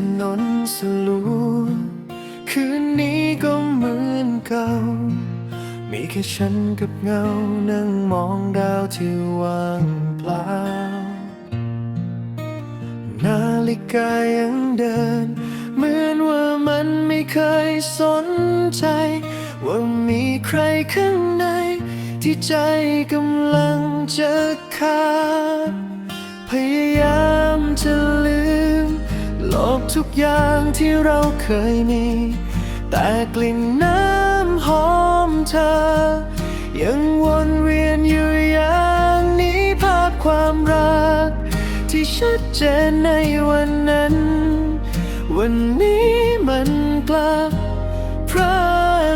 ถนนสลัวคืนนี้ก็เหมือนเก่า มีแค่ฉันกับเงา นั่งมองดาวที่ว่างเปล่า นาฬิกายังเดิน เหมือนว่ามันไม่เคยสนใจ ว่ามีใครข้างใน ที่ใจกำลังจะขาดพยายามจะลืม ลกทุกอย่างที่เราเคยมี แต่กลิ่นน้ำหอมเธอ ยังวนเวียนอยู่อย่างนี้ภาพความรัก ที่ชัดเจนในวันนั้น วันนี้มันกลับพระ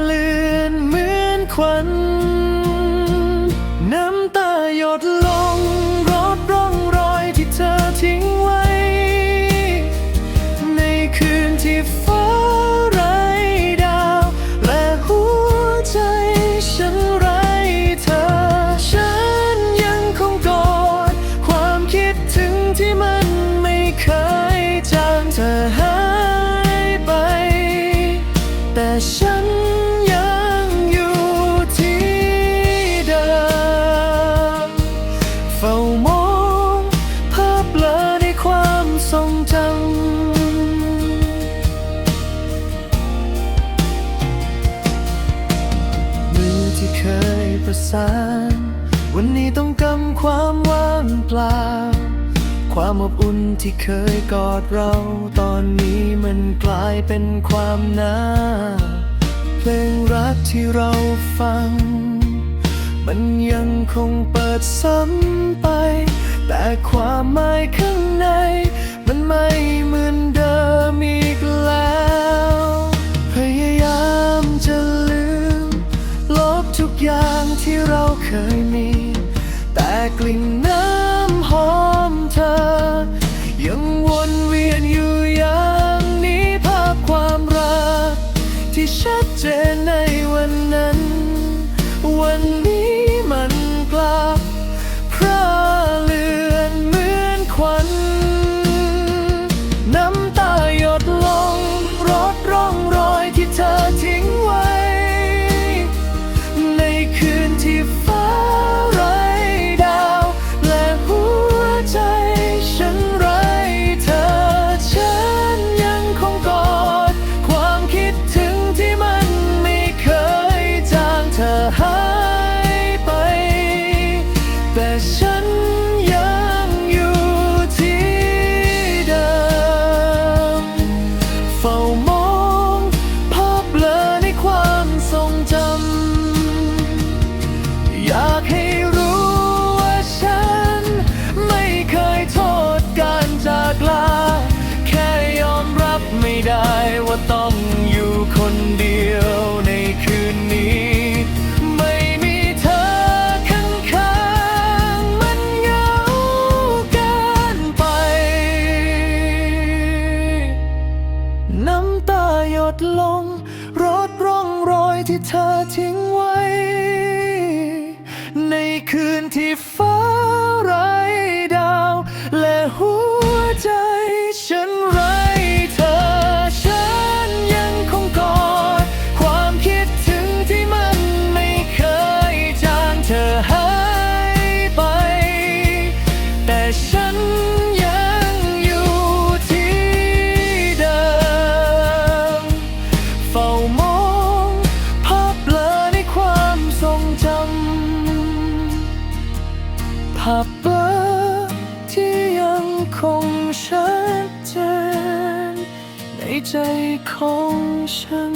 เลือนเหมือนควัน สานวันนี้ต้องกำความว่างเปล่า ความอบอุ่นที่เคยกอดเรา ตอนนี้มันกลายเป็นความหนาวเพลงรักที่เราฟัง มันยังคงเปิดซ้ำไป แต่ความหมายข้างใน มันไม่เหมือนเดิมอีกแล้ว พยายามจะลืม ลบทุกอย่าง ที่เราเคยมี แต่กลิ่นน้ำ ที่เธอทิ้งไว้ ในคืนที่ ภาพเบลอที่ยังคงชัดเจนในใจของฉัน